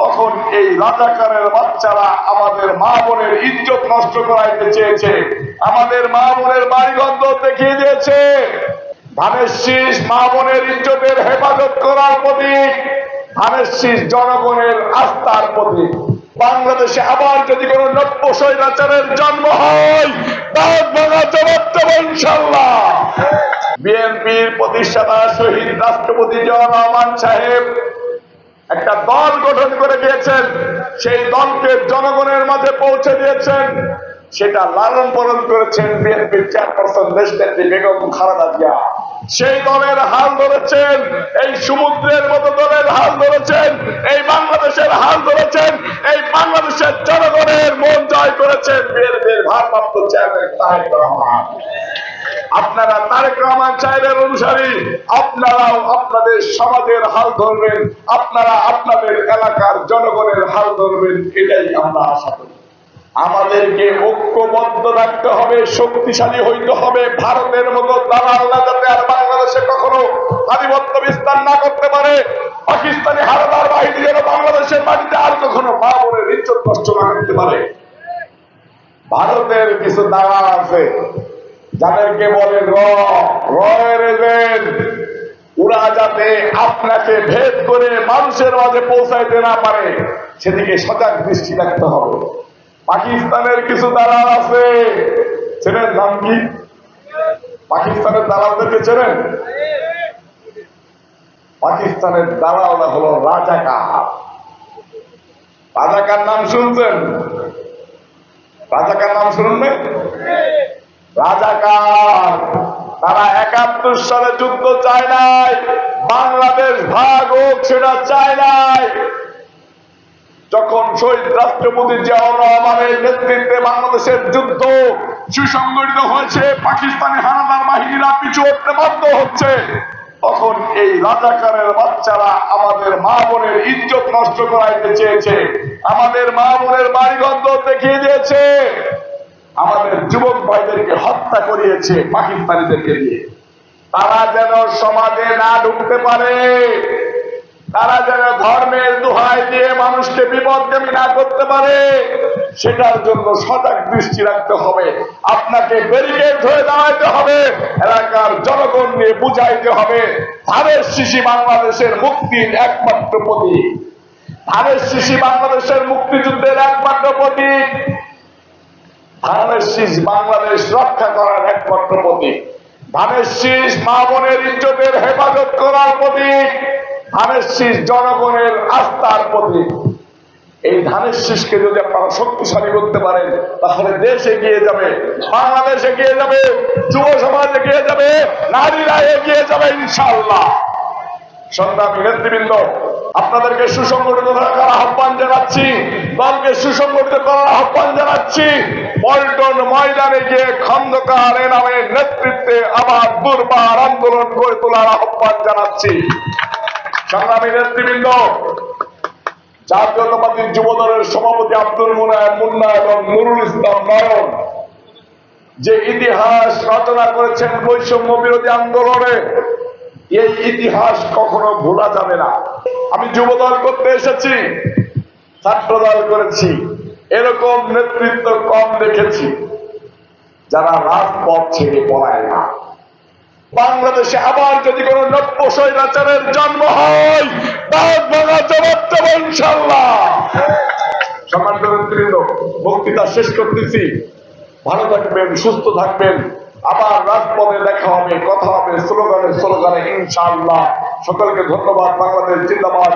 তখন এই রাজাকারের বাচ্চারা আমাদের মা বোনের ইজ্জত নষ্ট করাইতে চেয়েছে। আমাদের মা বোনের বাড়িগন্ধ দেখিয়ে দিয়েছে। ধানের শীষ মা বোনের ইজ্জতের হেফাজত করার প্রতীক, ধানের শীষ জনগণের আস্থার প্রতীক। বাংলাদেশে আবার যদি কোন নব্য স্বৈরাচারের জন্ম হয় বিএনপির প্রতিষ্ঠাতা শহীদ রাষ্ট্রপতি জিয়াউর রহমান সাহেব একটা দল গঠন করে দিয়েছেন, সেই দলকে জনগণের মাঝে পৌঁছে দিয়েছেন। সেটা লালন পালন করেছেন বিএনপির চেয়ারপারসন দেশনেত্রী বেগম খালেদা জিয়া। সেই দলের হাল ধরেছেন, এই সমুদ্রের মতো দলের হাল ধরেছেন, এই বাংলাদেশের হাল ধরেছেন, এই বাংলাদেশের জনগণের মন জয় করেছেন বিএনপির ভারপ্রাপ্ত চেয়ারম্যান তারেক রহমান। আপনারা তারেক রহমান সাহেবের অনুসারী, আপনারাও আপনাদের সমাজের হাল ধরবেন, আপনারা আপনাদের এলাকার জনগণের হাল ধরবেন, এটাই আমরা আশা করি। আমাদেরকে ঐক্যবদ্ধ রাখতে হবে, শক্তিশালী হইতে হবে, ভারতের মতো দালালরা যাতে আর বাংলাদেশে কখনো আধিপত্য বিস্তার না করতে পারে। পাকিস্তানি হারদার বাহিনী যেন বাংলাদেশের মাটিতে আর কখনো মা বোনের ইজ্জত নষ্ট না করতে পারে। ভারতের কিছু দালাল আছে যাদেরকে বলে রয়ের ওরা যাতে আপনাকে ভেদ করে মানুষের মাঝে পৌঁছাইতে না পারে, সেদিকে সজাগ দৃষ্টি রাখতে হবে। পাকিস্তানের কিছু দালাল আছে, চেনেন নাম কি? পাকিস্তানের দালালদেরকে চেনেন? পাকিস্তানের দালালরা হলো রাজাকার। রাজাকার নাম শুনছেন? রাজাকার নাম শুনুন রাজাকার, তারা একাত্তর সালে যুদ্ধ চায় নাই, বাংলাদেশ ভাগ হোক সেটা চায় নাই। যখন শহীদ রাষ্ট্রপতি জিয়াউর রহমানের নেতৃত্বে বাংলাদেশের যুদ্ধ সুসংগঠিত হয়েছে, পাকিস্তানি হানাদার বাহিনীরা পিছু হতে বাধ্য হচ্ছে, তখন এই রাজাকারের বাচ্চারা আমাদের মা বোনের ইজ্জত নষ্ট করাইতে চেয়েছে, আমাদের মা বোনের বাড়িগন্ধ দেখিয়ে দিয়েছে। আমাদের যুবক ভাইদেরকে হত্যা করিয়েছে পাকিস্তানিদেরকে দিয়ে তারা যেন সমাজে না ঢুকতে পারে, তারা যেন ধর্মের দোহাই দিয়ে মানুষকে বিপদগামী না করতে পারে, সেটার জন্য সজাগ দৃষ্টি রাখতে হবে। আপনাকে ব্যারিকেড হয়ে দাঁড়াইতে হবে, এলাকার জনগণ নিয়ে বুঝাইতে হবে, ধানের শিশি বাংলাদেশের মুক্তির একমাত্র প্রতীক। ধানের শিশি বাংলাদেশের মুক্তিযুদ্ধের একমাত্র প্রতীক। ধানের শীষ বাংলাদেশ রক্ষা করার একমাত্র প্রতীক। ধানের শীষ মা বোনের ইজ্জতের হেফাজত করার প্রতীক। ধানের শীষ জনগণের আস্থার প্রতীক। এই ধানের শীষকে যদি আপনারা শক্তিশালী করতে পারেন, তাহলে দেশ এগিয়ে যাবে, বাংলাদেশ এগিয়ে যাবে, যুব সমাজ এগিয়ে যাবে, নারীরা এগিয়ে যাবে ইনশাল্লাহ সংগ্রামী নেতৃবৃন্দ, আপনাদেরকে সুসংগঠিত থাকার আহ্বান জানাচ্ছি, দলকে সুসংগঠিত করার আহ্বান জানাচ্ছি। পল্টন ময়দানে গিয়ে খন্দকার এনামের নেতৃত্বে আবার দুর্বার আন্দোলন গড়ে তোলার আহ্বান জানাচ্ছি। সংগ্রামী নেতৃবৃন্দ, জাতীয়তাবাদী যুব দলের সভাপতি আব্দুল মুনায় মুন্না এবং নুরুল ইসলাম নয়ন, যে ইতিহাস রচনা করেছেন বৈষম্য বিরোধী আন্দোলনে এই ইতিহাস কখনো ভোলা যাবে না। আমি যুবদল করতে এসেছি ছাত্র দল করেছি, এরকম নেতৃত্ব কম দেখেছি, যারা রাজপথ ছেড়ে পড়ায় না। বাংলাদেশে আবার যদি কোন নব্য স্বৈরাচারের জন্ম হয় সম্মানিত বক্তৃতা শেষ করতেছি। ভালো থাকবেন, সুস্থ থাকবেন। আবার রাজপথে দেখা হবে কথা হবে স্লোগানে স্লোগানে ইনশাআল্লাহ। সকলকে ধন্যবাদ বাংলাদেশ জিন্দাবাদ।